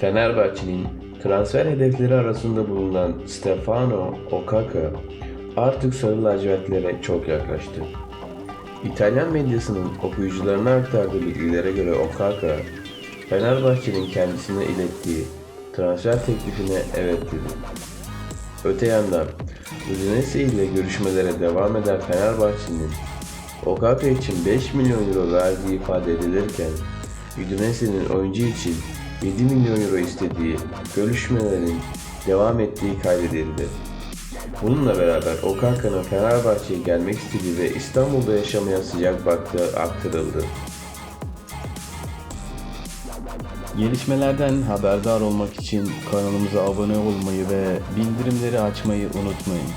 Fenerbahçe'nin transfer hedefleri arasında bulunan Stefano Okaka artık sarı lacivertlere çok yaklaştı. İtalyan medyasının okuyucularına aktardığı bilgilere göre Okaka, Fenerbahçe'nin kendisine ilettiği transfer teklifine evet dedi. Öte yandan Udinese ile görüşmelere devam eden Fenerbahçe'nin Okaka için 5 milyon euro verdiği ifade edilirken Udinese'nin oyuncu için 7 milyon euro istediği görüşmelerin devam ettiği kaydedildi. Bununla beraber Okaka'nın Fenerbahçe'ye gelmek istediği ve İstanbul'da yaşamaya sıcak baktığı aktarıldı. Gelişmelerden haberdar olmak için kanalımıza abone olmayı ve bildirimleri açmayı unutmayın.